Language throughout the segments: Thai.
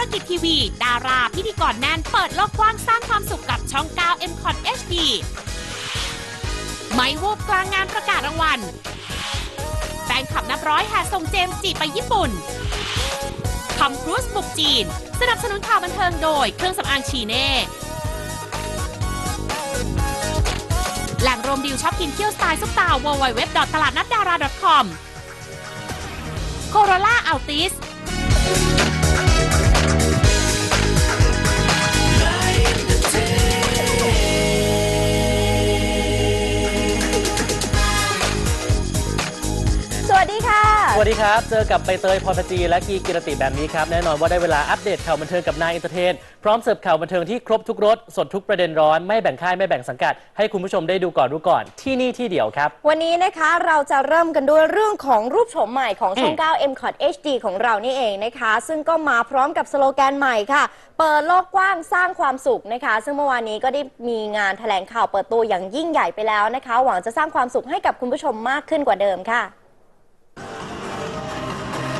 รกิจทีวี ดารา พิธีกรแน่นเปิดโลกกว้างสร้างความสุขกับช่อง 9 m c o t HD ไม่วูบกลางงานประกาศรางวัลแฟนคลับนับร้อยแห่ส่งเจมส์จีไปญี่ปุ่นทอมครูซบุกจีน สนับสนุนข่าวบันเทิงโดยเครื่องสำอางชีเน่แหล่งรวมดิวชอบกินเที่ยวสไตล์ซุปตา www. ตลาดนัดดารา .com โคโรล่าอัลติสส สวัสดีครับ เจอกับใบเตยพรพจีและกีกิรติแบบนี้ครับ แน่นอนว่าได้เวลาอัปเดตข่าวบันเทิงกับนายอินเตอร์เทน พร้อมเสิร์ฟข่าวบันเทิงที่ครบทุกรส สดทุกประเด็นร้อน ไม่แบ่งค่ายไม่แบ่งสังกัด ให้คุณผู้ชมได้ดูก่อนรู้ก่อนที่นี่ที่เดียวครับ วันนี้นะคะเราจะเริ่มกันด้วยเรื่องของรูปโฉมใหม่ของช่องอืม9 m c o t HD ของเรานี่เองนะคะ ซึ่งก็มาพร้อมกับสโลแกนใหม่ค่ะ เปิดโลกกว้างสร้างความสุขนะคะ ซึ่งเมื่อวานนี้ก็ได้มีงานแถลงข่าวเปิดตัวอย่างยิ่งใหญ่ไปแล้วนะคะ หวังจะสร้างความสุขให้กับคุณผู้ชมมากขึ้นกว่าเดิมค่ะ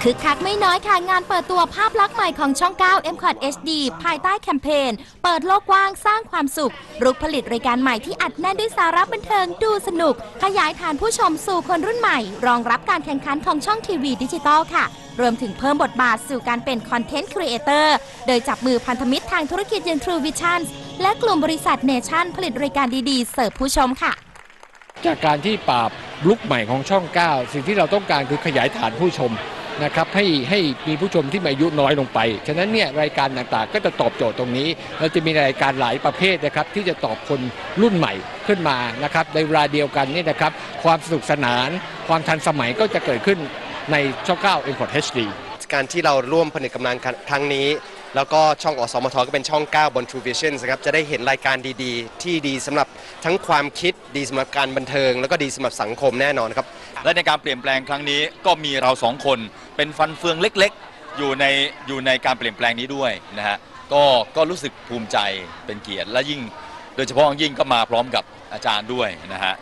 คึกคักไม่น้อยค่ะ งานเปิดตัวภาพลักษณ์ใหม่ของช่อง 9 m c o t HD ภายใต้แคมเปญเปิดโลกกว้างสร้างความสุข รุกผลิตรายการใหม่ที่อัดแน่นด้วยสาระบันเทิงดูสนุก ขยายฐานผู้ชมสู่คนรุ่นใหม่ รองรับการแข่งขันของช่องทีวีดิจิตอลค่ะ รวมถึงเพิ่มบทบาทสู่การเป็นคอนเทนต์ครีเอเตอร์โดยจับมือพันธมิตรทางธุรกิจย่าง True Vision และกลุ่มบริษัทเนชั่นผลิตรายการดีๆ เสิร์ฟผู้ชมค่ะ จากการที่ปราบลุกใหม่ของช่อง 9 สิ่งที่เราต้องการคือขยายฐานผู้ชม นะครับให้ให้มีผู้ชมที่มีอายุน้อยลงไป ฉะนั้นเนี่ยรายการต่างๆ ก็จะตอบโจทย์ตรงนี้ เราจะมีรายการหลายประเภทนะครับที่จะตอบคนรุ่นใหม่ขึ้นมานะครับในเวลาเดียวกันนี่นะครับความสนุกสนาน ความทันสมัยก็จะเกิดขึ้นในช่อง9 m p o r t HD การที่เราร่วมผนึกกำลังครั้งนี้ แล้วก็ช่องอสมทก็เป็นช่อง 9 บน True Vision นะครับจะได้เห็นรายการดีๆ ที่ดีสำหรับทั้งความคิดดีสำหรับการบันเทิง แล้วก็ดีสำหรับสังคมแน่นอนครับ และในการเปลี่ยนแปลงครั้งนี้ก็มีเราสองคน เป็นฟันเฟืองเล็กๆ อยู่ในอยู่ในการเปลี่ยนแปลงนี้ด้วยนะฮะก็ก็รู้สึกภูมิใจเป็นเกียรติและยิ่ง โดยเฉพาะยิ่งก็มาพร้อมกับอาจารย์ด้วยนะฮะ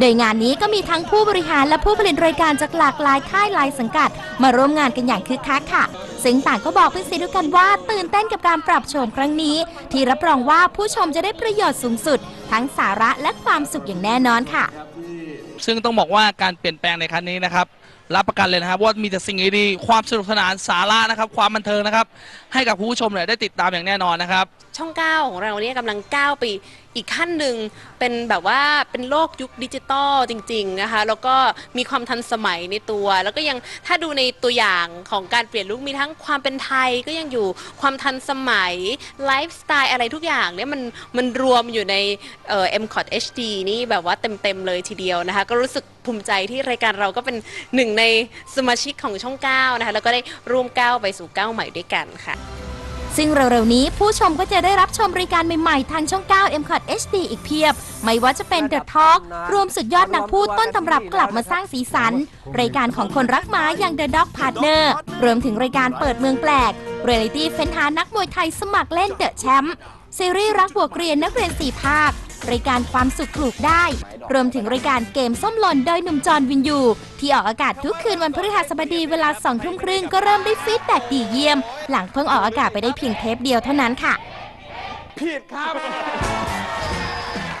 โดยงานนี้ก็มีทั้งผู้บริหารและผู้ผลิตรายการจากหลากหลายค่ายหลายสังกัด มาร่วมงานกันอย่างคึกคักค่ะ ซึ่งต่างก็บอกเป็นเสียงเดียวกันว่า ตื่นเต้นกับการปรับโฉมครั้งนี้ ที่รับรองว่าผู้ชมจะได้ประโยชน์สูงสุด ทั้งสาระและความสุขอย่างแน่นอนค่ะ ซึ่งต้องบอกว่าการเปลี่ยนแปลงในครั้งนี้นะครับ รับประกันเลยนะครับว่ามีแต่สิ่งดีๆความสนุกสนานสาระนะครับ ความบันเทิงนะครับ ให้กับคุณผู้ชมเนี่ยได้ติดตามอย่างแน่นอนนะครับ ช่อง 9 ของเราเนี่ยกำลังก้าวไปอีกขั้นหนึ่งเป็นแบบว่าเป็นโลกยุคดิจิตอลจริง ๆ นะคะ แล้วก็มีความทันสมัยในตัว แล้วก็ยังถ้าดูในตัวอย่างของการเปลี่ยนลุคมีทั้งความเป็นไทยก็ยังอยู่ความทันสมัยไลฟ์สไตล์อะไรทุกอย่างเนี่ยมันมันรวมอยู่ในเอ่อ m c o t HD นี่แบบว่าเต็ม ๆ เลยทีเดียวนะคะ ก็รู้สึกภูมิใจที่รายการเราก็เป็นหนึ่งในสมาชิกของช่อง 9 นะคะ แล้วก็ได้ร่วมก้าวไปสู่ก้าวใหม่ด้วยกันค่ะ ซึ่งเร็วๆนี้ผู้ชมก็จะได้รับชมรายการใหม่ๆ ทางช่อง 9 m c o t HD อีกเพียบ ไม่ว่าจะเป็น The Talk รวมสุดยอดนักพูดต้นตำรับกลับมาสร้างสีสัน รายการของคนรักหมาอย่าง The Dog Partner รวมถึงรายการเปิดเมืองแปลกเรียลิตี้เฟ้นหานักมวยไทยสมัครเล่นเดอะแชมป์ซีรีส์รักบวกเรียนนักเรียนสี่ภาค รายการความสุขปลูกได้ รวมถึงรายการเกมส้มหล่นโดยหนุ่มจอห์นวินยู ที่ออกอากาศทุกคืนวันพฤหัสบดีเวลาสองทุ่มครึ่งก็เริ่มได้ฟีดแบ็กดีเยี่ยม หลังเพิ่งออกอากาศไปได้เพียงเทปเดียวเท่านั้นค่ะ ผิดครับ